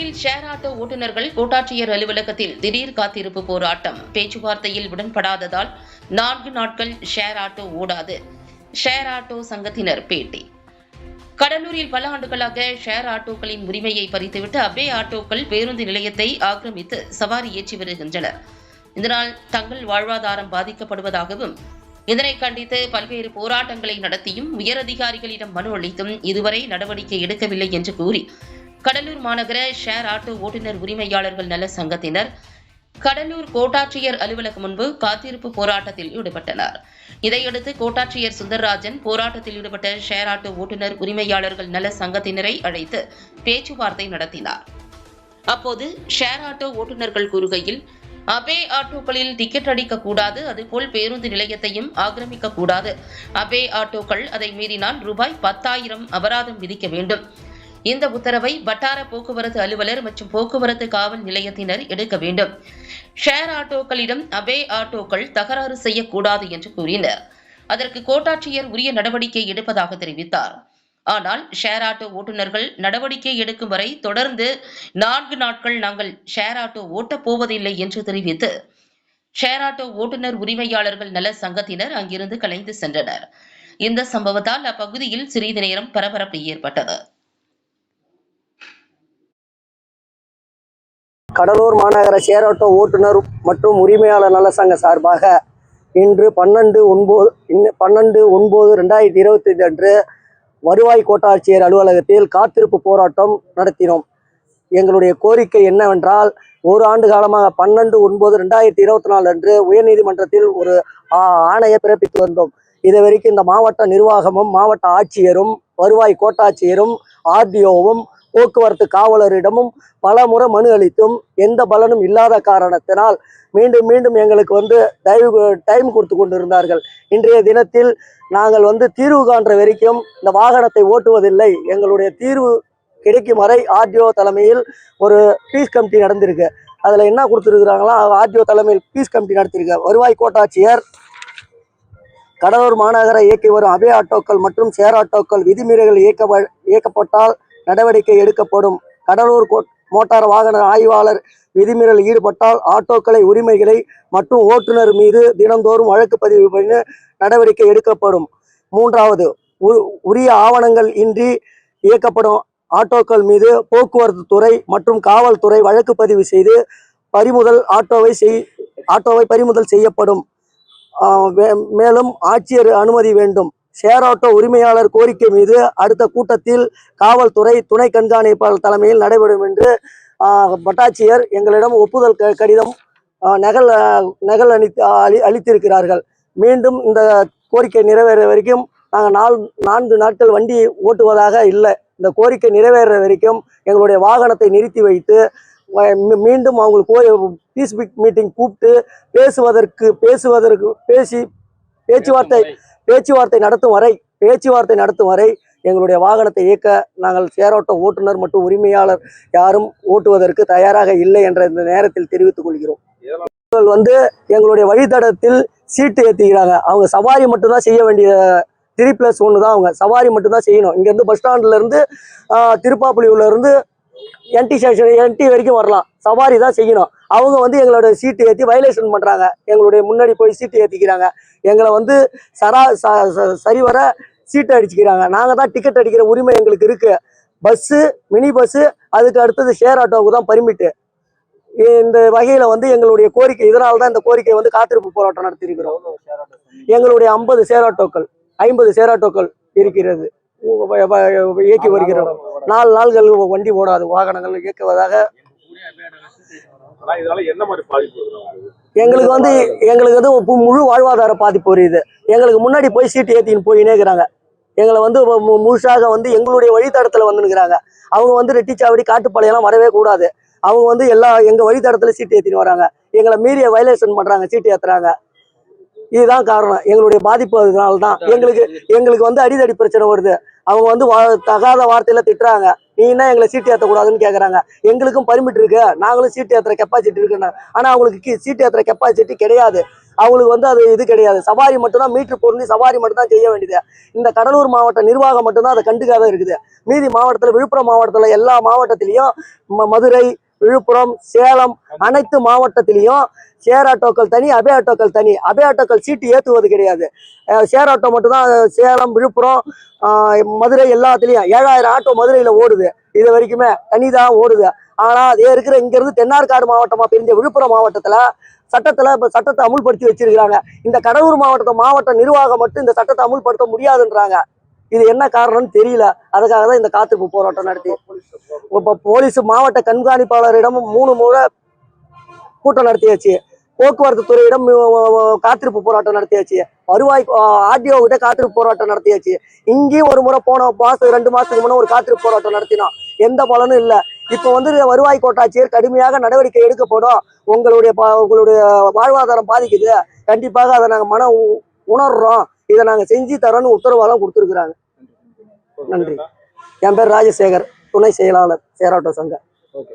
கடலூரில் share auto ஓட்டுநர்கள் கோட்டாட்சியர் அலுவலகத்தில் திடீர் காத்திருப்பு போராட்டம். பேச்சுவார்த்தையில் உடன்படாததால் நான்கு நாட்கள் ஷேர் ஆட்டோ ஓடாது. ஷேர் ஆட்டோ சங்கத்தினர் பேட்டி. கடலூரில் பல ஆண்டுகளாக ஷேர் ஆட்டோக்களின் உரிமையை பறித்துவிட்டு அவ்வே ஆட்டோக்கள் பேருந்து நிலையத்தை ஆக்கிரமித்து சவாரி ஏற்றி வருகின்றனர். இதனால் தங்கள் வாழ்வாதாரம் பாதிக்கப்படுவதாகவும் இதனை கண்டித்து பல்வேறு போராட்டங்களை நடத்தியும் உயரதிகாரிகளிடம் மனு அளித்தும் இதுவரை நடவடிக்கை எடுக்கவில்லை என்று கூறி கடலூர் மாநகர ஷேர் ஆட்டோ ஓட்டுநர் உரிமையாளர்கள் நல சங்கத்தினர் கடலூர் கோட்டாட்சியர் அலுவலகம் முன்பு காத்திருப்பு போராட்டத்தில் ஈடுபட்டனர். இதையடுத்து கோட்டாட்சியர் சுந்தர்ராஜன் போராட்டத்தில் ஈடுபட்ட ஷேர் ஆட்டோ ஓட்டுநர் உரிமையாளர்கள் நல சங்கத்தினரை அழைத்து பேச்சுவார்த்தை நடத்தினார். அப்போது ஷேர் ஆட்டோ ஓட்டுநர்கள் கூறுகையில் அபே ஆட்டோக்களில் டிக்கெட் அடிக்க கூடாது அதுபோல் பேருந்து நிலையத்தையும் ஆக்கிரமிக்க கூடாது. அபே ஆட்டோக்கள் அதை மீறினால் ரூபாய் பத்தாயிரம் அபராதம் விதிக்க வேண்டும். இந்த உத்தரவை வட்டார போக்குவரத்து அலுவலர் மற்றும் போக்குவரத்து காவல் நிலையத்தினர் எடுக்க வேண்டும். ஷேர் ஆட்டோக்களிடம் அபே ஆட்டோக்கள் தகராறு செய்யக்கூடாது என்று கூறினர். அதற்கு கோட்டாட்சியர் உரிய நடவடிக்கை எடுப்பதாக தெரிவித்தார். ஆனால் ஷேர் ஆட்டோ ஓட்டுநர்கள் நடவடிக்கை எடுக்கும் வரை தொடர்ந்து நான்கு நாட்கள் நாங்கள் ஷேர் ஆட்டோ ஓட்டப் போவதில்லை என்று தெரிவித்து ஷேர் ஆட்டோ ஓட்டுநர் உரிமையாளர்கள் நல சங்கத்தினர் அங்கிருந்து கலைந்து சென்றனர். இந்த சம்பவத்தால் அப்பகுதியில் சிறிது நேரம் பரபரப்பு ஏற்பட்டது. கடலூர் மாநகர சேரோட்டோ ஓட்டுநர் மற்றும் உரிமையாளர் நல சங்க சார்பாக இன்று பன்னெண்டு ஒன்பது இன்று பன்னெண்டு ஒன்பது ரெண்டாயிரத்தி இருபத்தி அன்று வருவாய் கோட்டாட்சியர் அலுவலகத்தில் காத்திருப்பு போராட்டம் நடத்தினோம். எங்களுடைய கோரிக்கை என்னவென்றால் ஒரு ஆண்டு காலமாக பன்னெண்டு ஒன்பது ரெண்டாயிரத்தி இருபத்தி நாலு அன்று உயர்நீதிமன்றத்தில் ஒரு ஆணையை பிறப்பித்து வந்தோம். இது வரைக்கும் இந்த மாவட்ட நிர்வாகமும் மாவட்ட ஆட்சியரும் வருவாய் கோட்டாட்சியரும் ஆர்டிஓவும் போக்குவரத்து காவலரிடமும் பல முறை மனு அளித்தும் எந்த பலனும் இல்லாத காரணத்தினால் மீண்டும் மீண்டும் எங்களுக்கு வந்து தயவு டைம் கொடுத்து கொண்டிருந்தார்கள். இன்றைய தினத்தில் நாங்கள் வந்து தீர்வு காண்ற வரைக்கும் இந்த வாகனத்தை ஓட்டுவதில்லை. எங்களுடைய தீர்வு கிடைக்கும் வரை ஆர்டிஓ தலைமையில் ஒரு பீஸ் கமிட்டி நடந்திருக்கு. அதில் என்ன கொடுத்துருக்குறாங்களா? ஆர்டிஓ தலைமையில் பீஸ் கமிட்டி நடத்தியிருக்க வருவாய் கோட்டாட்சியர் கடலூர் மாநகர இயக்கி வரும் அபே ஆட்டோக்கள் மற்றும் சேர் ஆட்டோக்கள் விதிமீறல்கள் இயக்க இயக்கப்பட்டால் நடவடிக்கை எடுக்கப்படும். கடலூர் மோட்டார் வாகன ஆய்வாளர் விதிமீறல் ஈடுபட்டால் ஆட்டோக்களை உரிமைகளை மற்றும் ஓட்டுநர் மீது தினந்தோறும் வழக்கு பதிவு பண்ணி நடவடிக்கை எடுக்கப்படும். மூன்றாவது உ- உரிய ஆவணங்கள் இன்றி இயக்கப்படும். ஆட்டோக்கள் மீது போக்குவரத்து துறை மற்றும் காவல்துறை வழக்கு பதிவு செய்து பறிமுதல் ஆட்டோவை செய் ஆட்டோவை பறிமுதல் செய்யப்படும். மேலும் ஆட்சியர் அனுமதி வேண்டும். ஷேர் ஆட்டோ உரிமையாளர் கோரிக்கை மீது அடுத்த கூட்டத்தில் காவல்துறை துணை கண்காணிப்பாளர் தலைமையில் நடைபெறும் என்று வட்டாட்சியர் எங்களிடம் ஒப்புதல் க- கடிதம் நகல் நகல் அளித்து அளி அளித்திருக்கிறார்கள். மீண்டும் இந்த கோரிக்கை நிறைவேற வரைக்கும் நாங்கள் நால் நான்கு நாட்கள் வண்டி ஓட்டுவதாக இல்லை. இந்த கோரிக்கை நிறைவேற வரைக்கும் எங்களுடைய வாகனத்தை நிறுத்தி வைத்து மீண்டும் அவங்களுக்கு கோ பீஸ் மீட்டிங் கூப்பிட்டு பேசுவதற்கு பேசுவதற்கு பேசி பேச்சுவார்த்தை பேச்சுவார்த்தை நடத்தும் வரை பேச்சுவார்த்தை நடத்தும் வரை எங்களுடைய வாகனத்தை இயக்க நாங்கள் சேரோட்ட ஓட்டுநர் மற்றும் உரிமையாளர் யாரும் ஓட்டுவதற்கு தயாராக இல்லை என்ற இந்த நேரத்தில் தெரிவித்துக் கொள்கிறோம். வந்து எங்களுடைய வழித்தடத்தில் சீட்டு ஏற்றிக்கிறாங்க அவங்க சவாரி மட்டும்தான் செய்ய வேண்டிய த்ரீ பிளஸ் ஒன்று தான் அவங்க. சவாரி மட்டும்தான் செய்யணும். இங்கேருந்து பஸ் ஸ்டாண்ட்லேருந்து திருப்பாப்புலியூர்லேருந்து என்டி ஸ்டேஷன் என்டி வரைக்கும் வரலாம். சவாரி தான் செய்யணும். அவங்க வந்து எங்களோட சீட்டு ஏற்றி வயலேஷன் பண்ணுறாங்க எங்களுடைய முன்னாடி போய் சீட்டு ஏற்றிக்கிறாங்க எங்களை வந்து சரா ச- சரிவர சீட்டு அடிச்சுக்கிறாங்க. நாங்கள் தான் டிக்கெட் அடிக்கிற உரிமை எங்களுக்கு இருக்கு. பஸ்ஸு மினி பஸ்ஸு அதுக்கு அடுத்தது ஷேர் ஆட்டோவுக்கு தான் பர்மிட்டு இந்த வகையில் வந்து எங்களுடைய கோரிக்கை இதனால தான் இந்த கோரிக்கை வந்து காத்திருப்பு போராட்டம் நடத்தியிருக்கிறோம். எங்களுடைய ஐம்பது ஷேர் ஆட்டோக்கள் ஐம்பது ஷேர் ஆட்டோக்கள் இருக்கிறது. இயக்கி வருகிறோம். நாலு நாள்கள் வண்டி ஓடாது வாகனங்கள் இயக்குவதாக. ஆனா இதனால என்ன மாதிரி பாதிப்பு வரும் உங்களுக்கு? எங்களுக்கு வந்து எங்களுக்கு வந்து பு- முழு வாழ்வாதார பாதிப்பு வருது. எங்களுக்கு முன்னாடி போய் சீட்டு ஏற்றின்னு போயினே இருக்கிறாங்க எங்களை வந்து முழுசாக வந்து எங்களுடைய வழித்தடத்தில் வந்துனுக்குறாங்க அவங்க வந்து ரெட்டிச்சாவடி காட்டுப்பாளையம்லாம் வரவே கூடாது. அவங்க வந்து எல்லா எங்கள் வழித்தடத்தில் சீட்டு ஏற்றின்னு வராங்க. எங்களை மீறிய வயலேஷன் பண்ணுறாங்க சீட்டு ஏற்றுறாங்க இதுதான் காரணம். எங்களுடைய பாதிப்பு அதனால தான் எங்களுக்கு எங்களுக்கு வந்து அடிதடி பிரச்சனை வருது. அவங்க வந்து வா- தகாத வார்த்தையில திட்டுறாங்க. நீ என்ன எங்களை சீட்டு ஏற்றக்கூடாதுன்னு கேட்குறாங்க எங்களுக்கும் பர்மிட் இருக்கு. நாங்களும் சீட்டு ஏற்றுற கெப்பாசிட்டி இருக்குன்னு. ஆனால் அவங்களுக்கு கீ சீட்டு ஏற்றுற கெப்பாசிட்டி கிடையாது. அவங்களுக்கு வந்து அது இது கிடையாது. சவாரி மட்டும்தான் மீட்டர் பொருந்தி சவாரி மட்டும் தான் செய்ய வேண்டியது. இந்த கடலூர் மாவட்ட நிர்வாகம் மட்டும்தான் அதை கண்டுக்காத இருக்குது. மீதி மாவட்டத்தில் விழுப்புரம் மாவட்டத்தில் எல்லா மாவட்டத்திலையும் மதுரை விழுப்புரம் சேலம் அனைத்து மாவட்டத்திலையும் ஷேர் ஆட்டோக்கள் தனி அபே ஆட்டோக்கள் தனி. அபே ஆட்டோக்கள் சீட்டு ஏற்றுவது கிடையாது. ஷேர் ஆட்டோ மட்டும்தான் சேலம் விழுப்புரம் மதுரை எல்லாத்துலேயும் ஏழாயிரம் ஆட்டோ மதுரையில் ஓடுது. இது வரைக்குமே தனிதான் ஓடுது. ஆனால் அதே இருக்கிற இங்கேருந்து தென்னார்காடு மாவட்டமாக பிரிஞ்ச விழுப்புரம் மாவட்டத்தில் சட்டத்தில் இப்போ சட்டத்தை அமுல்படுத்தி வச்சிருக்கிறாங்க. இந்த கடலூர் மாவட்டத்தை மாவட்ட நிர்வாகம் மட்டும் இந்த சட்டத்தை அமுல்படுத்த முடியாதுன்றாங்க. இது என்ன காரணம்னு தெரியல. அதுக்காக தான் இந்த காத்திருப்பு போராட்டம் நடத்தி. இப்போ போலீஸ் மாவட்ட கண்காணிப்பாளரிடம் மூணு முறை கூட்டம் நடத்தியாச்சு. போக்குவரத்து துறையிடம் காத்திருப்பு போராட்டம் நடத்தியாச்சு. வருவாய் ஆர்டிஓ கிட்ட காத்திருப்பு போராட்டம் நடத்தியாச்சு. இங்கேயும் ஒரு முறை போன மாசம் ரெண்டு மாசத்துக்கு முன்னே ஒரு காத்திருப்பு போராட்டம் நடத்தினோம். எந்த பலனும் இல்லை. இப்போ வந்து வருவாய் கோட்டாட்சியர் கடுமையாக நடவடிக்கை எடுக்கப்படும். உங்களுடைய உங்களுடைய வாழ்வாதாரம் பாதிக்குது. கண்டிப்பாக அதை நாங்கள் மன உணர்றோம். இதை நாங்கள் செஞ்சு தரோன்னு உத்தரவாதம் கொடுத்துருக்குறாங்க. நன்றி. என் பேர் ராஜசேகர் துணை செயலாளர் சேராட்டோ சங்கம். ஓகே.